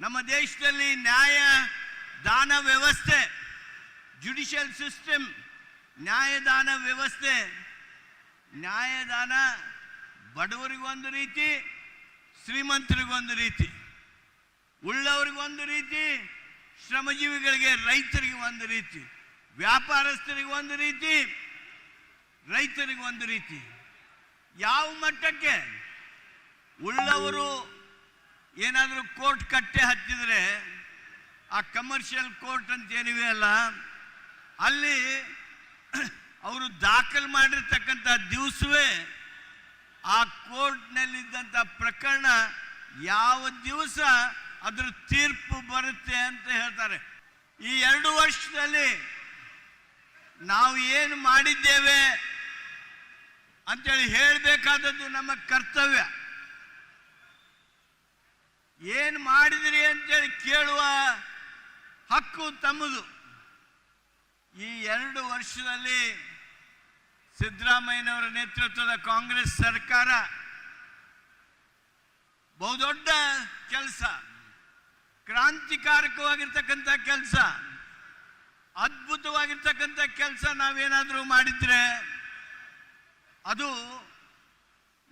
ನಮ್ಮ ದೇಶದಲ್ಲಿ ನ್ಯಾಯ, ದಾನ ವ್ಯವಸ್ಥೆ ಜುಡಿಷಿಯಲ್ ಸಿಸ್ಟಮ್ ನ್ಯಾಯದಾನ ವ್ಯವಸ್ಥೆ, ನ್ಯಾಯದಾನ ಬಡವರಿಗೊಂದು ರೀತಿ ಶ್ರೀಮಂತರಿಗೊಂದು ರೀತಿ ಉಳ್ಳವರಿಗೊಂದು ರೀತಿ, ಶ್ರಮಜೀವಿಗಳಿಗೆ, ರೈತರಿಗೆ ಒಂದು ರೀತಿ, ವ್ಯಾಪಾರಸ್ಥರಿಗೆ ಒಂದು ರೀತಿ, ರೈತರಿಗೆ ಒಂದು ರೀತಿ. ಯಾವ ಮಟ್ಟಕ್ಕೆ? ಉಳ್ಳವರು ಏನಾದರೂ ಕೋರ್ಟ್ ಕಟ್ಟೆ ಹತ್ತಿದ್ರೆ ಆ ಕಮರ್ಷಿಯಲ್ ಕೋರ್ಟ್ ಅಂತ ಏನಿವೆ ಅಲ್ಲ, ಅಲ್ಲಿ ಅವರು ದಾಖಲು ಮಾಡಿರ್ತಕ್ಕಂಥ ದಿವಸವೇ ಆ ಕೋರ್ಟ್ನಲ್ಲಿದ್ದಂಥ ಪ್ರಕರಣ ಯಾವ ದಿವಸ ಅದ್ರ ತೀರ್ಪು ಬರುತ್ತೆ ಅಂತ ಹೇಳ್ತಾರೆ. ಈ ಎರಡು ವರ್ಷದಲ್ಲಿ ನಾವು ಏನು ಮಾಡಿದ್ದೇವೆ ಅಂತೇಳಿ ಹೇಳಬೇಕಾದದ್ದು ನಮ್ಮ ಕರ್ತವ್ಯ. ಏನು ಮಾಡಿದಿರಿ ಅಂತೇಳಿ ಕೇಳುವ ಹಕ್ಕು ತಮ್ಮದು. ಈ ಎರಡು ವರ್ಷದಲ್ಲಿ ಸಿದ್ದರಾಮಯ್ಯನವರ ನೇತೃತ್ವದ ಕಾಂಗ್ರೆಸ್ ಸರ್ಕಾರ ಬಹುದೊಡ್ಡ ಕೆಲಸ. ಕ್ರಾಂತಿಕಾರಕವಾಗಿರ್ತಕ್ಕಂಥ ಕೆಲಸ. ಅದ್ಭುತವಾಗಿರ್ತಕ್ಕಂಥ ಕೆಲಸ ನಾವೇನಾದರೂ ಮಾಡಿದ್ರೆ ಅದು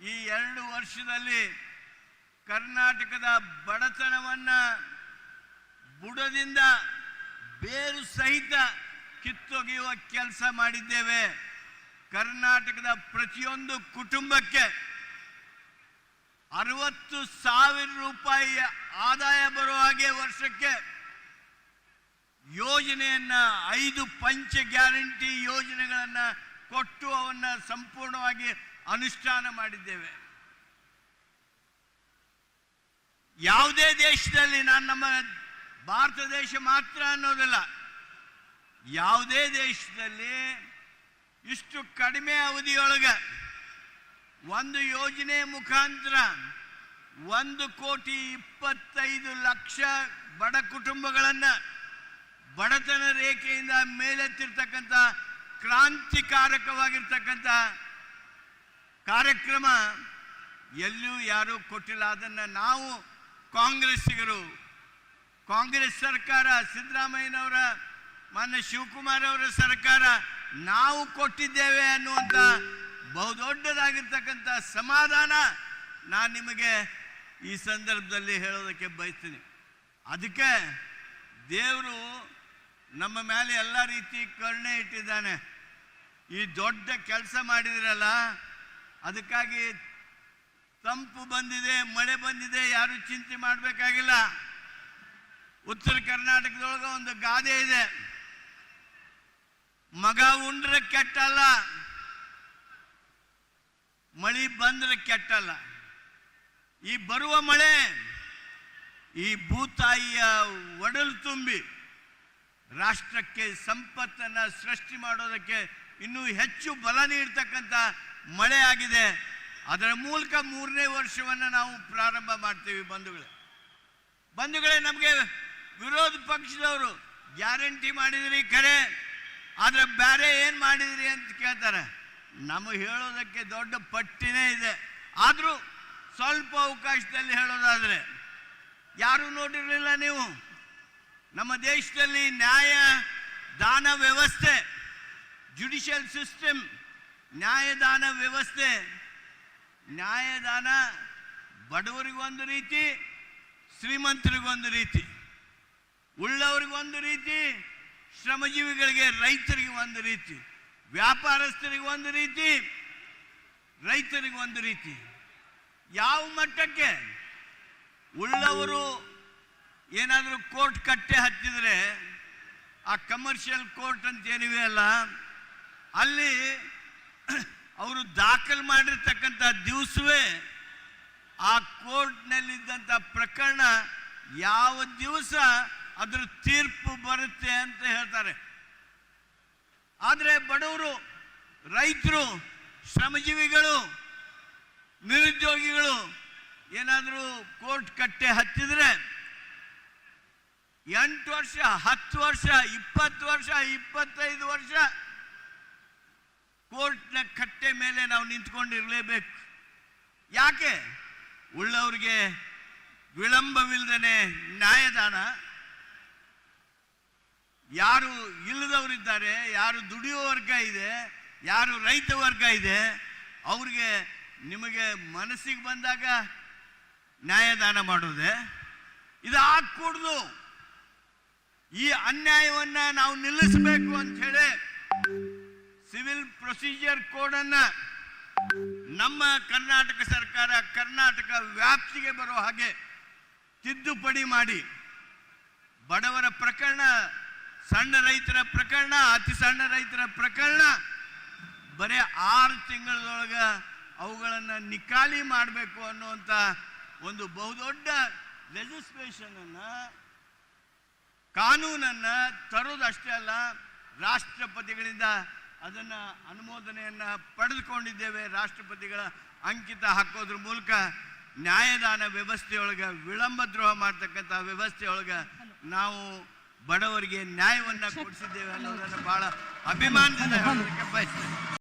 ಈ ಎರಡು ವರ್ಷದಲ್ಲಿ ಕರ್ನಾಟಕದ ಬಡತನವನ್ನು ಬುಡದಿಂದ ಬೇರು ಸಹಿತ ಕಿತ್ತೊಗೆಯುವ ಕೆಲಸ ಮಾಡಿದ್ದೇವೆ. ಕರ್ನಾಟಕದ ಪ್ರತಿಯೊಂದು ಕುಟುಂಬಕ್ಕೆ ಅರವತ್ತು ಸಾವಿರ ರೂಪಾಯಿ ಆದಾಯ ಬರುವ ಹಾಗೆ ವರ್ಷಕ್ಕೆ ಯೋಜನೆಯನ್ನ ಐದು ಪಂಚ ಗ್ಯಾರಂಟಿ ಯೋಜನೆಗಳನ್ನ ಕೊಟ್ಟು ಅವನ್ನು ಸಂಪೂರ್ಣವಾಗಿ ಅನುಷ್ಠಾನ ಮಾಡಿದ್ದೇವೆ. ಯಾವುದೇ ದೇಶದಲ್ಲಿ ನಾನು ನಮ್ಮ ಭಾರತ ದೇಶ ಮಾತ್ರ ಅನ್ನೋದಿಲ್ಲ, ಯಾವುದೇ ದೇಶದಲ್ಲಿ ಇಷ್ಟು ಕಡಿಮೆ ಅವಧಿಯೊಳಗೆ ಒಂದು ಯೋಜನೆ ಮುಖಾಂತರ ಒಂದು ಕೋಟಿ ಇಪ್ಪತ್ತೈದು ಲಕ್ಷ ಬಡ ಕುಟುಂಬಗಳನ್ನು ಬಡತನ ರೇಖೆಯಿಂದ ಮೇಲೆತ್ತಿರ್ತಕ್ಕಂಥ ಕ್ರಾಂತಿಕಾರಕವಾಗಿರ್ತಕ್ಕಂಥ ಕಾರ್ಯಕ್ರಮ ಎಲ್ಲೂ ಯಾರೂ ಕೊಟ್ಟಿಲ್ಲ. ಅದನ್ನು ನಾವು ಕಾಂಗ್ರೆಸ್ಸಿಗರು, ಕಾಂಗ್ರೆಸ್ ಸರ್ಕಾರ, ಸಿದ್ದರಾಮಯ್ಯನವರ, ಮಾನ್ಯ ಶಿವಕುಮಾರ್ ಅವರ ಸರ್ಕಾರ ನಾವು ಕೊಟ್ಟಿದ್ದೇವೆ ಅನ್ನುವಂಥ ಬಹುದೊಡ್ಡದಾಗಿರ್ತಕ್ಕಂಥ ಸಮಾಧಾನ ನಾನು ನಿಮಗೆ ಈ ಸಂದರ್ಭದಲ್ಲಿ ಹೇಳೋದಕ್ಕೆ ಬಯಸ್ತೀನಿ. ಅದಕ್ಕೆ ದೇವರು ನಮ್ಮ ಮೇಲೆ ಎಲ್ಲ ರೀತಿ ಕರುಣೆ ಇಟ್ಟಿದ್ದಾನೆ. ಈ ದೊಡ್ಡ ಕೆಲಸ ಮಾಡಿದಿರಲ್ಲ, ಅದಕ್ಕಾಗಿ ತಂಪು ಬಂದಿದೆ, ಮಳೆ ಬಂದಿದೆ, ಯಾರು ಚಿಂತೆ ಮಾಡಬೇಕಾಗಿಲ್ಲ. ಉತ್ತರ ಕರ್ನಾಟಕದೊಳಗೆ ಒಂದು ಗಾದೆ ಇದೆ. ಮಗ ಉಂಡ್ರೆ ಕೆಟ್ಟಲ್ಲ, ಮಳಿ ಬಂದ್ರೆ ಕೆಟ್ಟಲ್ಲ. ಈ ಬರುವ ಮಳೆ, ಈ ಭೂತಾಯಿಯ ಒಡಲು ತುಂಬಿ ರಾಷ್ಟ್ರಕ್ಕೆ ಸಂಪತ್ತನ್ನ ಸೃಷ್ಟಿ ಮಾಡೋದಕ್ಕೆ ಇನ್ನೂ ಹೆಚ್ಚು ಬಲ ನೀಡ್ತಕ್ಕಂಥ ಮಳೆ ಆಗಿದೆ. ಅದರ ಮೂಲಕ ಮೂರನೇ ವರ್ಷವನ್ನು ನಾವು ಪ್ರಾರಂಭ ಮಾಡ್ತೀವಿ ಬಂಧುಗಳೇ. ಬಂಧುಗಳೇ, ನಮಗೆ ವಿರೋಧ ಪಕ್ಷದವರು ಗ್ಯಾರಂಟಿ ಮಾಡಿದ್ರಿ ಕರೆ, ಆದ್ರೆ ಬೇರೆ ಏನು ಮಾಡಿದ್ರಿ ಅಂತ ಕೇಳ್ತಾರೆ. ನಮಗೆ ಹೇಳೋದಕ್ಕೆ ದೊಡ್ಡ ಪಟ್ಟಿನೇ ಇದೆ. ಆದರೂ ಸ್ವಲ್ಪ ಅವಕಾಶದಲ್ಲಿ ಹೇಳೋದಾದರೆ, ಯಾರು ನೋಡಿರಲಿಲ್ಲ ನೀವು? ನಮ್ಮ ದೇಶದಲ್ಲಿ ನ್ಯಾಯ, ದಾನ ವ್ಯವಸ್ಥೆ ಜುಡಿಷಿಯಲ್ ಸಿಸ್ಟಮ್ ನ್ಯಾಯದಾನ ವ್ಯವಸ್ಥೆ ನ್ಯಾಯದಾನ ಬಡವರಿಗೊಂದು ರೀತಿ, ಶ್ರೀಮಂತರಿಗೊಂದು ರೀತಿ ಉಳ್ಳವರಿಗೊಂದು ರೀತಿ, ಶ್ರಮಜೀವಿಗಳಿಗೆ, ರೈತರಿಗೆ ಒಂದು ರೀತಿ, ವ್ಯಾಪಾರಸ್ಥರಿಗೆ ಒಂದು ರೀತಿ, ರೈತರಿಗೆ ಒಂದು ರೀತಿ. ಯಾವ ಮಟ್ಟಕ್ಕೆ? ಉಳ್ಳವರು ಏನಾದರೂ ಕೋರ್ಟ್ ಕಟ್ಟೆ ಹತ್ತಿದರೆ, ಆ ಕಮರ್ಷಿಯಲ್ ಕೋರ್ಟ್ ಅಂತ ಏನಿವೆ ಅಲ್ಲ, ಅಲ್ಲಿ ಅವರು ದಾಖಲು ಮಾಡಿರ್ತಕ್ಕಂಥ ದಿವಸವೇ ಆ ಕೋರ್ಟ್ನಲ್ಲಿದ್ದಂಥ ಪ್ರಕರಣ ಯಾವ ದಿವಸ ಅದರ ತೀರ್ಪು ಬರುತ್ತೆ ಅಂತ ಹೇಳ್ತಾರೆ. ಆದರೆ ಬಡವರು, ರೈತರು, ಶ್ರಮಜೀವಿಗಳು, ನಿರುದ್ಯೋಗಿಗಳು ಏನಾದರೂ ಕೋರ್ಟ್ ಕಟ್ಟೆ ಹತ್ತಿದ್ರೆ ಎಂಟು ವರ್ಷ, ಹತ್ತು ವರ್ಷ, ಇಪ್ಪತ್ತು ವರ್ಷ, ಇಪ್ಪತ್ತೈದು ವರ್ಷ ಕೋರ್ಟ್ನ ಕಟ್ಟೆ ಮೇಲೆ ನಾವು ನಿಂತ್ಕೊಂಡಿರಲೇಬೇಕು. ಯಾಕೆ? ಉಳ್ಳವ್ರಿಗೆ ವಿಳಂಬವಿಲ್ಲದೇ ನ್ಯಾಯದಾನ. ಯಾರು ಇಲ್ಲದವರಿದ್ದಾರೆ, ಯಾರು ದುಡಿಯೋ ವರ್ಗ ಇದೆ, ಯಾರು ರೈತ ವರ್ಗ ಇದೆ, ಅವ್ರಿಗೆ ನಿಮಗೆ ಮನಸ್ಸಿಗೆ ಬಂದಾಗ ನ್ಯಾಯದಾನ ಮಾಡೋದೆ. ಇದು ಆಗ್ಕೂಡ್ದು ಈ ಅನ್ಯಾಯವನ್ನ ನಾವು ನಿಲ್ಲಿಸಬೇಕು ಅಂತ ಹೇಳಿ ಸಿವಿಲ್ ಪ್ರೊಸೀಜರ್ ಕೋಡ್ ಅನ್ನ ನಮ್ಮ ಕರ್ನಾಟಕ ಸರ್ಕಾರ ಕರ್ನಾಟಕ ವ್ಯಾಪ್ತಿಗೆ ಬರೋ ಹಾಗೆ ತಿದ್ದುಪಡಿ ಮಾಡಿ, ಬಡವರ ಪ್ರಕರಣ, ಸಣ್ಣ ರೈತರ ಪ್ರಕರಣ, ಅತಿ ಸಣ್ಣ ರೈತರ ಪ್ರಕರಣ, ಬರೀ ಆರು ತಿಂಗಳದೊಳಗ ಅವುಗಳನ್ನು ನಿಕಾಲಿ ಮಾಡಬೇಕು ಅನ್ನುವಂಥ ಒಂದು ಬಹುದೊಡ್ಡ ಲೆಜಿಸ್ಲೇಷನ್ ಕಾನೂನನ್ನು ಕಾನೂನನ್ನ ತರೋದಷ್ಟೇ ಅಲ್ಲ, ರಾಷ್ಟ್ರಪತಿಗಳಿಂದ ಅದನ್ನ ಅನುಮೋದನೆಯನ್ನು ಪಡೆದುಕೊಂಡಿದ್ದೇವೆ. ರಾಷ್ಟ್ರಪತಿಗಳ ಅಂಕಿತ ಹಾಕೋದ್ರ ಮೂಲಕ ನ್ಯಾಯದಾನ ವ್ಯವಸ್ಥೆಯೊಳಗೆ ವಿಳಂಬ ದ್ರೋಹ ಮಾಡ್ತಕ್ಕಂಥ ವ್ಯವಸ್ಥೆಯೊಳಗೆ ನಾವು ಬಡವರಿಗೆ ನ್ಯಾಯವನ್ನು ಕೊಡಿಸಿದ್ದೇವೆ ಅನ್ನೋದನ್ನ ಭಾಳ ಅಭಿಮಾನದಿಂದ ಹೇಳಲಿಕ್ಕೆ ಬಯಸ್ತೇನೆ